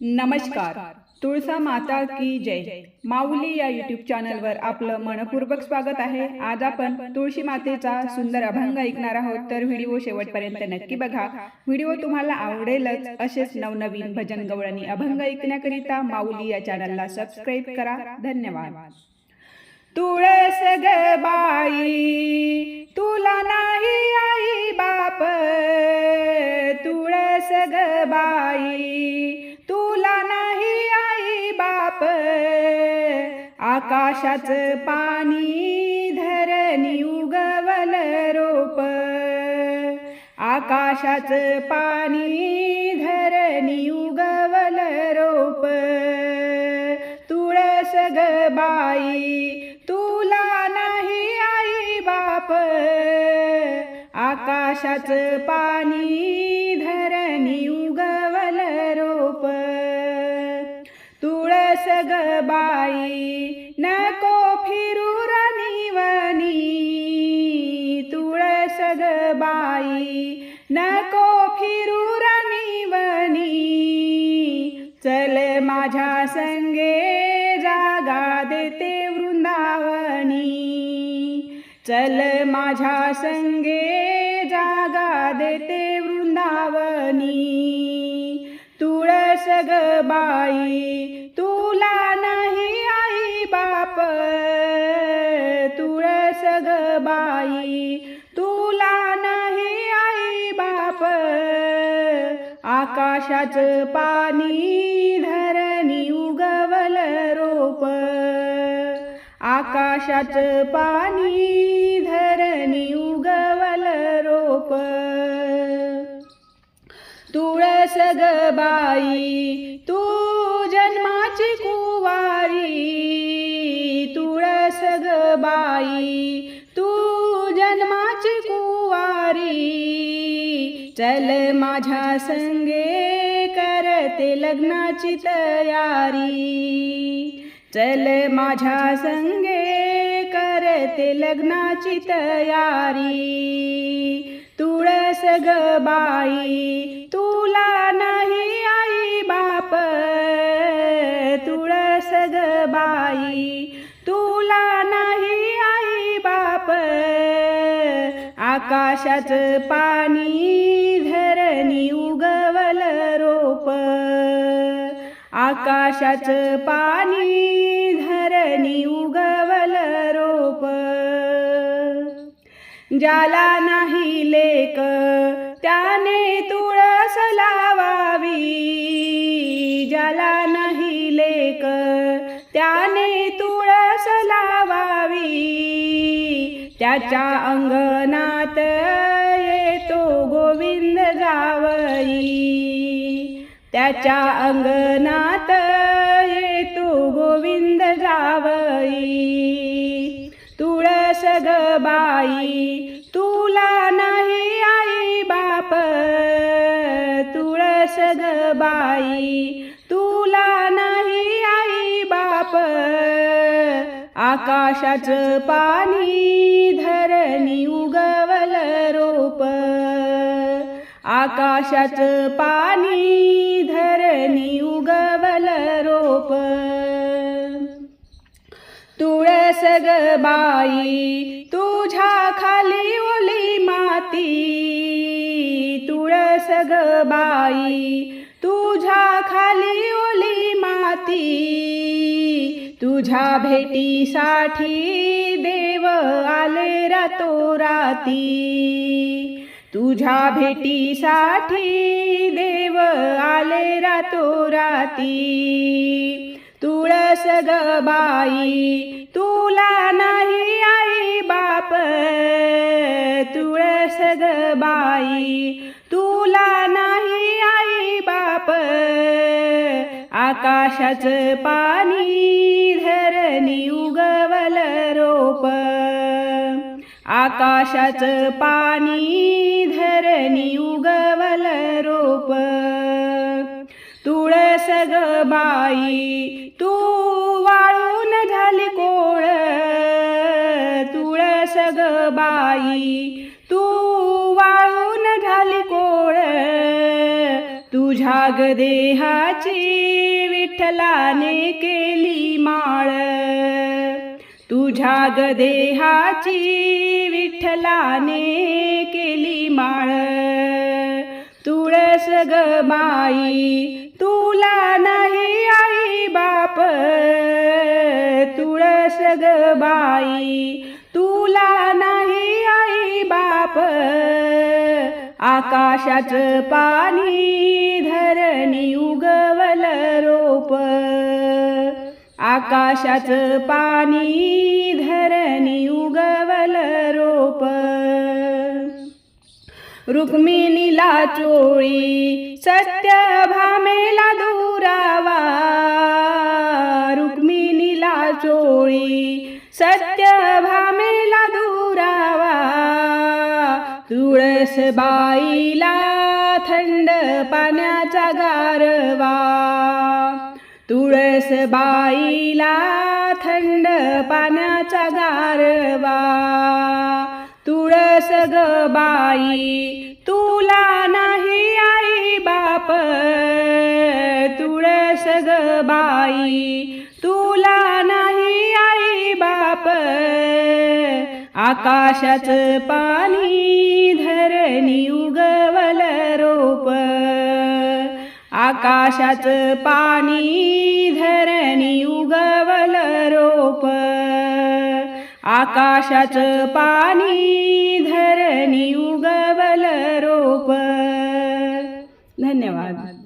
नमस्कार. तुळसा माता की जय. माऊली या युट्यूब चॅनलवर आपलं मनपूर्वक स्वागत आहे. आज आपण तुळशी मातेचा सुंदर अभंग ऐकणार आहोत. तर व्हिडिओ शेवटपर्यंत नक्की बघा. व्हिडिओ तुम्हाला आवडेलच असेच नवनवीन भजन गवळणी अभंग ऐकण्याकरिता माऊली या चॅनलला सबस्क्राईब करा. धन्यवाद. तुळस ग बाई तुला नाही आकाशाच पाणी धरणी उगवल रोप. आकाशाच पाणी धरणी उगवल रोप. तुळस ग बाई तुला नाही आई बाप. आकाशाच पाणी ग बाई नको फिरू रनिवनी तुळस ग बाई नको फिरू रनिवनी चल माझ्या संगे जागा देते वृंदावनी. चल माझ्या संगे जागा देते वृंदावनी. तुळस ग बाई आकाशाच पाणी धरणी उगवल रोप. आकाशाच पाणी धरणी उगवल रोप. तुळस गबाई तू जन्माची कुवारी. तुळस गबाई तू चल माझ्या संगे करते लग्नाची तयारी. चल माझ्या संगे करते लग्नाची तयारी. तुळस ग बाई तुला नाही आई बाप. तुळस ग बाई आकाशाच पाणी धरणी उगवल रोप. आकाशाच पाणी धरणी उगवल रोप. ज्याला नाही लेक त्याने तुळस लावावी. ज्याला त्याच्या अंगणात येतो गोविंद जावई. त्याच्या अंगणात येतो गोविंद जावई. तुळस ग बाई तुला नाही आई बाप. तुळस ग बाई आकाशाच पाणी धरणी उगवल रोप. आकाशाच पाणी धरणी उगवल रोप. तुळस ग बाई तुझ्या खाली ओली माती. तुळस ग बाई तुझ्या खाली ओली माती. तुझ्या भेटीसाठी देव आले रातो राती तुझ्या भेटीसाठी देव आले रातो. राती. तुळस ग बाई तुला नाही आई बाप. तुळस ग बाई तुला नाही आई बाप. आकाशाच पाणी धरणी उगवल रोप. आकाशाच पाणी धरणी उगवल रोप. तुळस ग बाई तू वाळून झाली कोळ. तुळस ग बाई तू वाळून झाली कोळ. तुझ्या तुझ्या ग देहाची विठ्ठलाने केली माळ. तुझ्या ग देहाची विठ्ठलाने केली माळ. तुळस ग बाई तुला नाही आई बाप. तुळस ग बाई तुला नाही आई बाप. आकाशाचं पाणी आकाशाचं पाणी धरणी उगवल रोप. रुक्मिणीला चोळी सत्य भामेला दुरावा. रुक्मिणीला चोळी सत्य भामेला दुरावा. तुळस बाईला थंड पाण्याचा गारवा. तुळस बाईला थंड पाण्याचा गारवा. तुळस ग बाई तुला नाही आई बाप. तुळस ग बाई तुला नाही आई बाप. आकाशाचं पाणी धरणी उगवल. आकाशाचं पाणी धरणी उगवल रोप. आकाशाचं पाणी धरणी उगवल रोप. धन्यवाद.